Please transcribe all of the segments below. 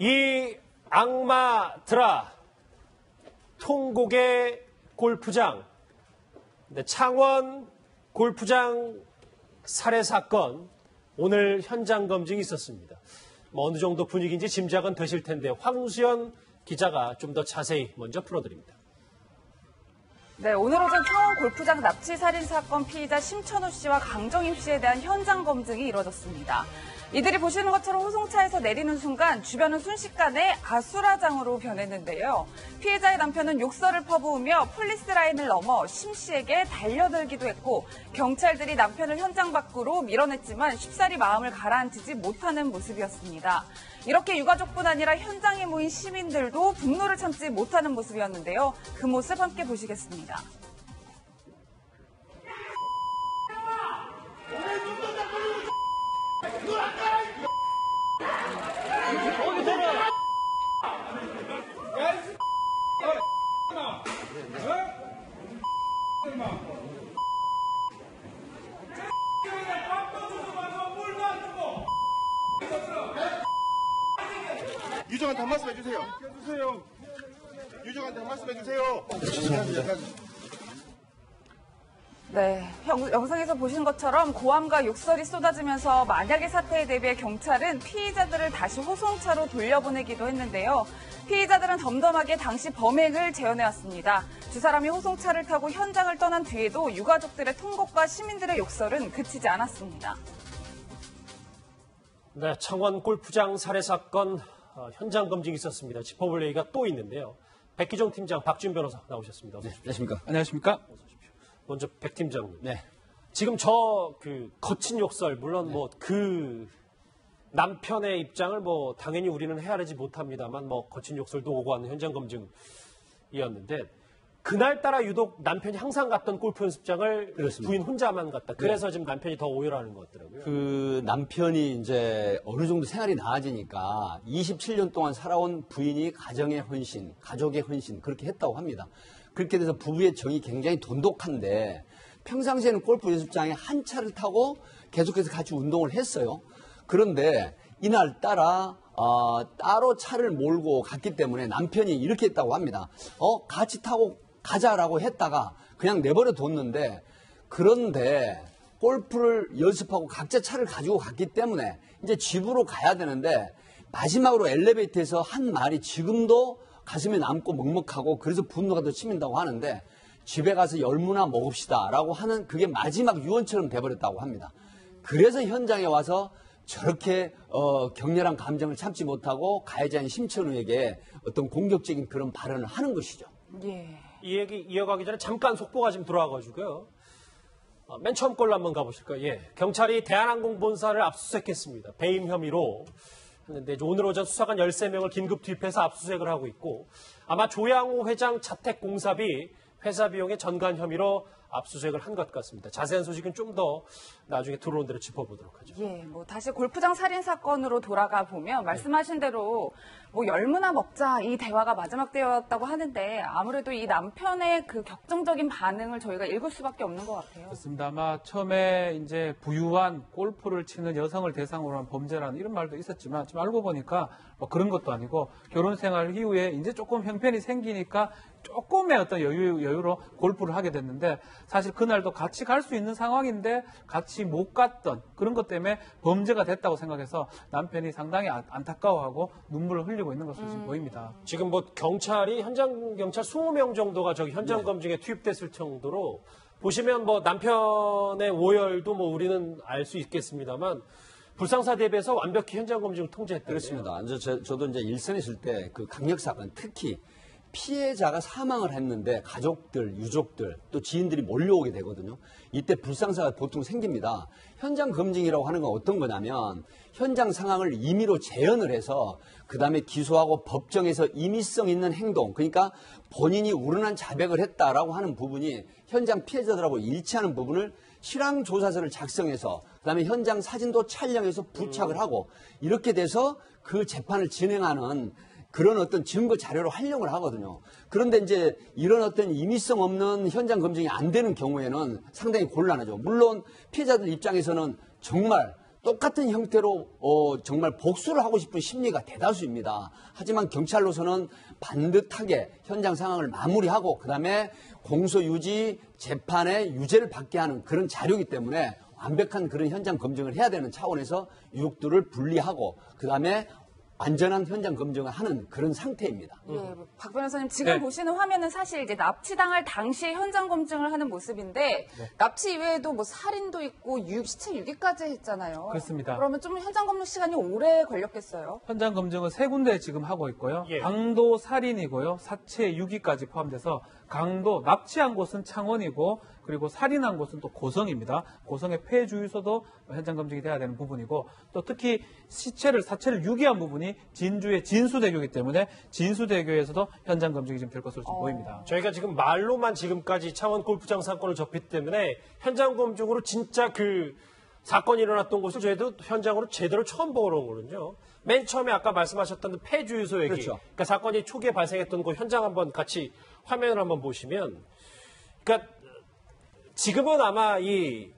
이 악마 드라 통곡의 골프장 네, 창원 골프장 살해 사건 오늘 현장 검증이 있었습니다. 뭐 어느 정도 분위기인지 짐작은 되실 텐데 황수연 기자가 좀 더 자세히 먼저 풀어드립니다. 네, 오늘 오전 창원 골프장 납치 살인 사건 피의자 심천우 씨와 강정임 씨에 대한 현장 검증이 이뤄졌습니다. 이들이 보시는 것처럼 호송차에서 내리는 순간 주변은 순식간에 아수라장으로 변했는데요. 피해자의 남편은 욕설을 퍼부으며 폴리스 라인을 넘어 심 씨에게 달려들기도 했고 경찰들이 남편을 현장 밖으로 밀어냈지만 쉽사리 마음을 가라앉히지 못하는 모습이었습니다. 이렇게 유가족뿐 아니라 현장에 모인 시민들도 분노를 참지 못하는 모습이었는데요. 그 모습 함께 보시겠습니다. 유정한테 한 말씀 해주세요. 해주세요. 유정한테 한 말씀 해주세요. 네, 영, 영상에서 보신 것처럼 고함과 욕설이 쏟아지면서 만약의 사태에 대비해 경찰은 피의자들을 다시 호송차로 돌려보내기도 했는데요. 피의자들은 덤덤하게 당시 범행을 재현해왔습니다. 두 사람이 호송차를 타고 현장을 떠난 뒤에도 유가족들의 통곡과 시민들의 욕설은 그치지 않았습니다. 네, 창원 골프장 살해 사건 어, 현장 검증이 있었습니다. 짚어볼 얘기가 또 있는데요. 백기종 팀장, 박준 변호사 나오셨습니다. 오십시오. 안녕하십니까? 안녕하십니까? 먼저 백 팀장님. 네. 지금 저 그 거친 욕설 물론 뭐그 남편의 입장을 뭐 당연히 우리는 헤아리지 못합니다만 뭐 거친 욕설도 오고 하는 현장 검증이었는데 그날따라 유독 남편이 항상 갔던 골프 연습장을 그렇습니다. 부인 혼자만 갔다. 그래서 지금 남편이 더 오열하는 것 같더라고요. 그 남편이 이제 어느 정도 생활이 나아지니까 27년 동안 살아온 부인이 가정의 헌신, 가족의 헌신 그렇게 했다고 합니다. 그렇게 돼서 부부의 정이 굉장히 돈독한데 평상시에는 골프 연습장에 한 차를 타고 계속해서 같이 운동을 했어요. 그런데 이날 따라 어, 따로 차를 몰고 갔기 때문에 남편이 이렇게 했다고 합니다. 어 같이 타고 가자라고 했다가 그냥 내버려 뒀는데 그런데 골프를 연습하고 각자 차를 가지고 갔기 때문에 이제 집으로 가야 되는데 마지막으로 엘리베이터에서 한 말이 지금도 가슴에 남고 먹먹하고 그래서 분노가 더 치민다고 하는데 집에 가서 열무나 먹읍시다라고 하는 그게 마지막 유언처럼 돼버렸다고 합니다. 그래서 현장에 와서 저렇게 어, 격렬한 감정을 참지 못하고 가해자인 심천우에게 어떤 공격적인 그런 발언을 하는 것이죠. 예. 이 얘기 이어가기 전에 잠깐 속보가 지금 들어와가지고요. 어, 맨 처음 걸로 한번 가보실까요? 예. 경찰이 대한항공 본사를 압수수색했습니다. 배임 혐의로 했는데 오늘 오전 수사관 13명을 긴급 투입해서 압수수색을 하고 있고 아마 조양호 회장 자택 공사비 회사 비용의 전관 혐의로 압수수색을 한 것 같습니다. 자세한 소식은 좀 더 나중에 들어온 대로 짚어보도록 하죠. 예, 뭐 다시 골프장 살인 사건으로 돌아가 보면 말씀하신 대로 뭐 열무나 먹자 이 대화가 마지막 대화였다고 하는데 아무래도 이 남편의 그 격정적인 반응을 저희가 읽을 수밖에 없는 것 같아요. 그렇습니다. 아마 처음에 이제 부유한 골프를 치는 여성을 대상으로 한 범죄라는 이런 말도 있었지만 지금 알고 보니까 뭐 그런 것도 아니고 결혼 생활 이후에 이제 조금 형편이 생기니까 조금의 어떤 여유, 여유로 골프를 하게 됐는데 사실 그날도 같이 갈 수 있는 상황인데 같이 못 갔던 그런 것 때문에 범죄가 됐다고 생각해서 남편이 상당히 안- 안타까워하고 눈물을 흘리고 있는 것으로 지금 보입니다. 지금 뭐 경찰이 현장 경찰 20명 정도가 저기 현장 검증에 투입됐을 정도로 보시면 뭐 남편의 오열도 뭐 우리는 알 수 있겠습니다만 불상사 대비해서 완벽히 현장 검증을 통제했다. 그렇습니다. 이제 저, 저도 이제 일선에 있을 때 그 강력 사건 특히 피해자가 사망을 했는데 가족들, 유족들 또 지인들이 몰려오게 되거든요. 이때 불상사가 보통 생깁니다. 현장 검증이라고 하는 건 어떤 거냐면 현장 상황을 임의로 재현을 해서 그 다음에 기소하고 법정에서 임의성 있는 행동 그러니까 본인이 우러난 자백을 했다라고 하는 부분이 현장 피해자들하고 일치하는 부분을 실황 조사서를 작성해서 그다음에 현장 사진도 촬영해서 부착을 하고 이렇게 돼서 그 재판을 진행하는 그런 어떤 증거 자료로 활용을 하거든요. 그런데 이제 이런 어떤 임의성 없는 현장 검증이 안 되는 경우에는 상당히 곤란하죠. 물론 피해자들 입장에서는 정말 똑같은 형태로 어, 정말 복수를 하고 싶은 심리가 대다수입니다. 하지만 경찰로서는 반듯하게 현장 상황을 마무리하고 그다음에 공소 유지 재판에 유죄를 받게 하는 그런 자료이기 때문에 완벽한 그런 현장 검증을 해야 되는 차원에서 유족들을 분리하고 그다음에 안전한 현장 검증을 하는 그런 상태입니다. 예, 박 변호사님 지금 네. 보시는 화면은 사실 이제 납치당할 당시에 현장 검증을 하는 모습인데 납치 이외에도 뭐 살인도 있고 유, 시체 유기까지 했잖아요. 그렇습니다. 그러면 좀 현장 검증 시간이 오래 걸렸겠어요. 현장 검증은 세 군데 지금 하고 있고요. 예. 강도 살인이고요. 사체 유기까지 포함돼서 강도 납치한 곳은 창원이고 그리고 살인한 곳은 또 고성입니다. 고성의 폐주유소도 현장 검증이 돼야 되는 부분이고 또 특히 시체를 사체를 유기한 부분이 진주의 진수대교이기 때문에 진수대교에서도 현장 검증이 좀될 것으로 지금 보입니다. 저희가 지금 말로만 지금까지 창원 골프장 사건을 접했기 때문에 현장 검증으로 진짜 그 사건이 일어났던 곳을 저희도 현장으로 제대로 처음 보러 온 거거든요. 맨 처음에 아까 말씀하셨던 폐주유소 얘기. 그렇죠. 그러니까 사건이 초기에 발생했던 그 현장 한번 같이 화면을 한번 보시면 그러니까 지금은 아마 이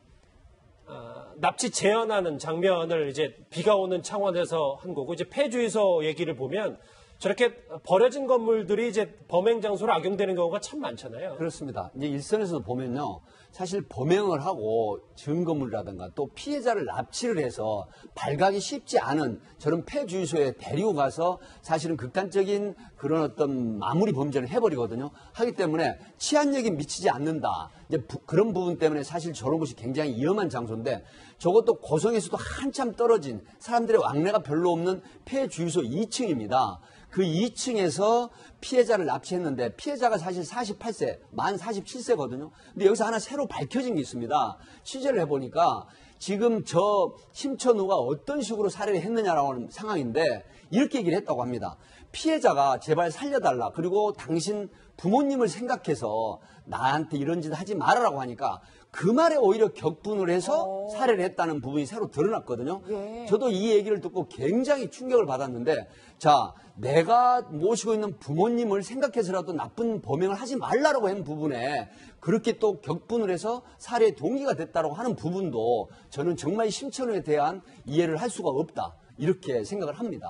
어, 납치 재현하는 장면을 이제 비가 오는 창원에서 한 거고 이제 폐주유소 얘기를 보면 저렇게 버려진 건물들이 이제 범행 장소로 악용되는 경우가 참 많잖아요. 그렇습니다. 이제 일선에서도 보면요. 사실 범행을 하고 증거물이라든가 또 피해자를 납치를 해서 발각이 쉽지 않은 저런 폐주유소에 데리고 가서 사실은 극단적인 그런 어떤 마무리 범죄를 해버리거든요. 하기 때문에 치안력이 미치지 않는다. 이제 부- 그런 부분 때문에 사실 저런 곳이 굉장히 위험한 장소인데 저것도 고성에서도 한참 떨어진 사람들의 왕래가 별로 없는 폐주유소 2층입니다. 그 2층에서 피해자를 납치했는데 피해자가 사실 48세, 만 47세거든요. 근데 여기서 하나 새로 밝혀진 게 있습니다. 취재를 해보니까 지금 저 심천우가 어떤 식으로 살해를 했느냐라고 하는 상황인데 이렇게 얘기를 했다고 합니다. 피해자가 제발 살려달라. 그리고 당신 부모님을 생각해서 나한테 이런 짓 하지 말아라고 하니까 그 말에 오히려 격분을 해서 살해를 했다는 부분이 새로 드러났거든요. 예. 저도 이 얘기를 듣고 굉장히 충격을 받았는데, 자, 내가 모시고 있는 부모님을 생각해서라도 나쁜 범행을 하지 말라고 한 부분에 그렇게 또 격분을 해서 살해의 동기가 됐다고 하는 부분도 저는 정말 심천우에 대한 이해를 할 수가 없다. 이렇게 생각을 합니다.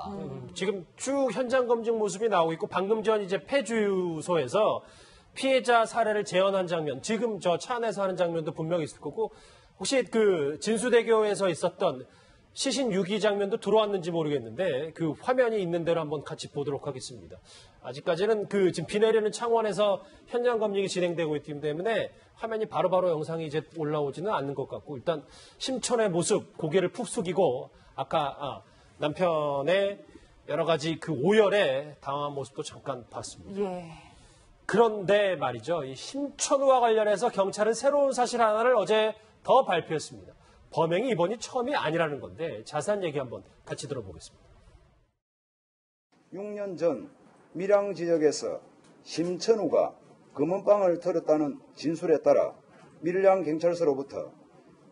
지금 쭉 현장 검증 모습이 나오고 있고 방금 전 이제 폐주소에서 피해자 사례를 재현한 장면, 지금 저 차 안에서 하는 장면도 분명히 있을 거고 혹시 그 진수대교에서 있었던 시신 유기 장면도 들어왔는지 모르겠는데 그 화면이 있는 대로 한번 같이 보도록 하겠습니다. 아직까지는 그 지금 비 내리는 창원에서 현장 검증이 진행되고 있기 때문에 화면이 바로바로 영상이 이제 올라오지는 않는 것 같고 일단 심천의 모습 고개를 푹 숙이고 아까 아, 남편의 여러 가지 그 오열에 당한 모습도 잠깐 봤습니다. 예. 그런데 말이죠. 이 심천우와 관련해서 경찰은 새로운 사실 하나를 어제 더 발표했습니다. 범행이 이번이 처음이 아니라는 건데 자세한 얘기 한번 같이 들어보겠습니다. 6년 전 밀양 지역에서 심천우가 검은빵을 털었다는 진술에 따라 밀양 경찰서로부터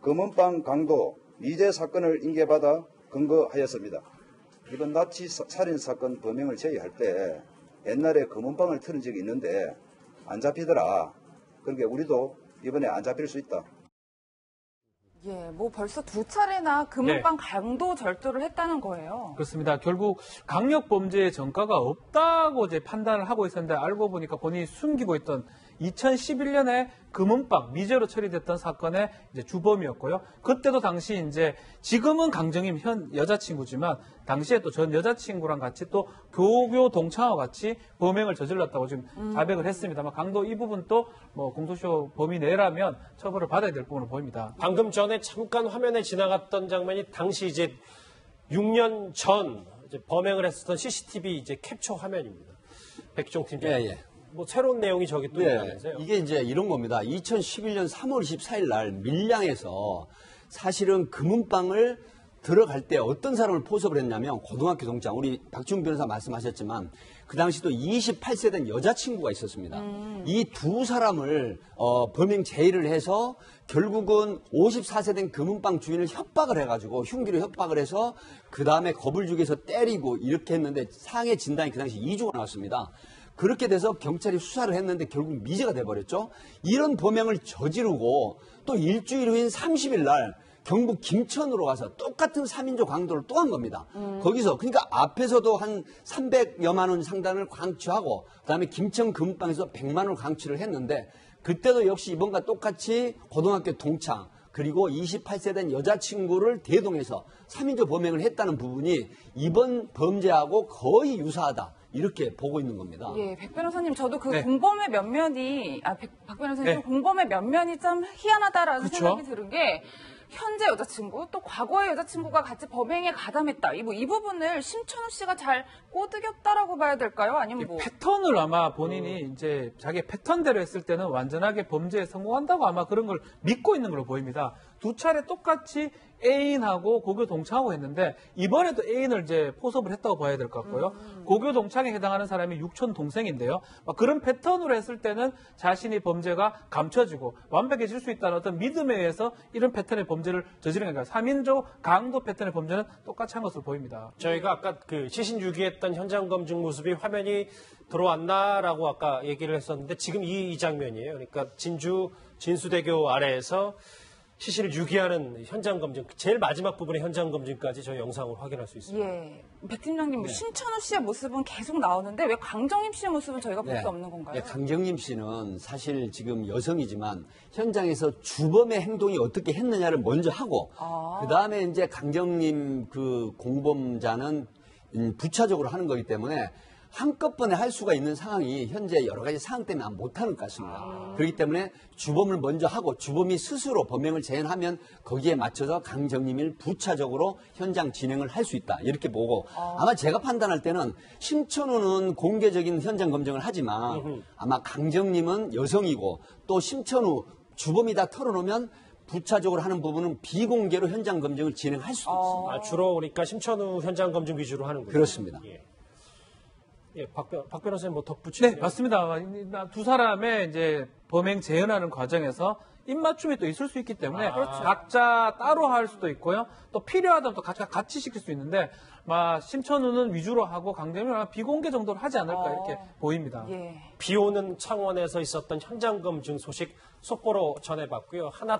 검은빵 강도 미제 사건을 인계받아 근거하였습니다. 이번 사- 살인 사건 범행을 제기할 때 옛날에 검은빵을 털은 적이 있는데 안 잡히더라. 그러니까 우리도 이번에 안 잡힐 수 있다. 예, 뭐 벌써 두 차례나 금은방 강도 절도를 했다는 거예요. 그렇습니다. 결국 강력 범죄의 전과가 없다고 이제 판단을 하고 있었는데 알고 보니까 본인이 숨기고 있던 2011년에 금은방 미제로 처리됐던 사건의 이제 주범이었고요. 그때도 당시 이제 지금은 강정임 현 여자친구지만 당시에 또 전 여자친구랑 같이 또 교교 동창과 같이 범행을 저질렀다고 지금 자백을 했습니다만 강도 이 부분 또뭐 공소시효 범위 내라면 처벌을 받아야 될 부분으로 보입니다. 방금 전에 잠깐 화면에 지나갔던 장면이 당시 이제 6년 전 이제 범행을 했었던 CCTV 이제 캡처 화면입니다. 백종 팀장. 예, 예. 뭐 새로운 내용이 저기 또 네, 있다면서요? 이게 이제 이런 겁니다. 2011년 3월 24일 날 밀양에서 사실은 금은방을 들어갈 때 어떤 사람을 포섭을 했냐면 고등학교 동창 우리 박지훈 변호사 말씀하셨지만 그 당시 또 28세 된 여자친구가 있었습니다. 이두 사람을 어, 범행 제의를 해서 결국은 54세 된 금은방 주인을 협박을 해가지고 흉기로 협박을 해서 그 다음에 겁을 주기 위해서 때리고 이렇게 했는데 상해 진단이 그 당시 2주가 나왔습니다. 그렇게 돼서 경찰이 수사를 했는데 결국 미제가 돼버렸죠. 이런 범행을 저지르고 또 일주일 후인 30일 날 경북 김천으로 가서 똑같은 3인조 강도를 또 한 겁니다. 거기서 그러니까 앞에서도 한 300여만 원 상당을 강취하고 그다음에 김천 금방에서 100만 원을 강취를 했는데 그때도 역시 이번과 똑같이 고등학교 동창 그리고 28세 된 여자친구를 대동해서 3인조 범행을 했다는 부분이 이번 범죄하고 거의 유사하다. 이렇게 보고 있는 겁니다. 예, 백 변호사님, 저도 그 네. 공범의 면면이, 아, 백, 박 변호사님, 네. 공범의 면면이 참 희한하다라는 그쵸? 생각이 들은 게, 현재 여자친구, 또 과거의 여자친구가 같이 범행에 가담했다. 이, 부- 이 부분을 심천우 씨가 잘 꼬드겼다라고 봐야 될까요? 아니면 뭐. 패턴을 아마 본인이 이제 자기 패턴대로 했을 때는 완전하게 범죄에 성공한다고 아마 그런 걸 믿고 있는 걸로 보입니다. 두 차례 똑같이 애인하고 고교 동창하고 했는데 이번에도 애인을 이제 포섭을 했다고 봐야 될 것 같고요. 고교 동창에 해당하는 사람이 육촌 동생인데요. 막 그런 패턴으로 했을 때는 자신이 범죄가 감춰지고 완벽해질 수 있다는 어떤 믿음에 의해서 이런 패턴의 범죄를 저지른 거니까 3인조 강도 패턴의 범죄는 똑같이 한 것으로 보입니다. 저희가 아까 그 시신 유기했던 현장 검증 모습이 화면이 들어왔나라고 아까 얘기를 했었는데 지금 이, 이 장면이에요. 그러니까 진주 진수대교 아래에서 시신을 유기하는 현장 검증, 제일 마지막 부분의 현장 검증까지 저희 영상으로 확인할 수 있습니다. 예. 백 팀장님, 심천우 씨의 모습은 계속 나오는데, 왜 강정임 씨의 모습은 저희가 볼수 없는 건가요? 네, 강정림 씨는 사실 지금 여성이지만 현장에서 주범의 행동이 어떻게 했느냐를 먼저 하고 아. 그 다음에 이제 강정림 그 공범자는 음, 부차적으로 하는 거기 때문에 한꺼번에 할 수가 있는 상황이 현재 여러 가지 상황 때문에 안 못하는 것 같습니다. 아. 그렇기 때문에 주범을 먼저 하고 주범이 스스로 범행을 재현하면 거기에 맞춰서 강정림을 부차적으로 현장 진행을 할 수 있다. 이렇게 보고 아마 제가 판단할 때는 심천우는 공개적인 현장 검증을 하지만 아마 강정림은 여성이고 또 심천우 주범이 다 털어놓으면 부차적으로 하는 부분은 비공개로 현장 검증을 진행할 수도 있습니다. 아, 주로 그러니까 심천우 현장 검증 위주로 하는군요. 그렇습니다. 예, 예 박, 변- 박 변호사님 뭐 덧붙이세요? 네, 맞습니다. 두 사람의 이제 범행 재현하는 과정에서 입맞춤이 또 있을 수 있기 때문에 각자 따로 할 수도 있고요. 또 필요하다면 또 같이, 같이 시킬 수 있는데, 막 심천우는 위주로 하고 강대민은 비공개 정도로 하지 않을까 이렇게 보입니다. 예. 비 오는 창원에서 있었던 현장 검증 소식 속보로 전해봤고요. 하나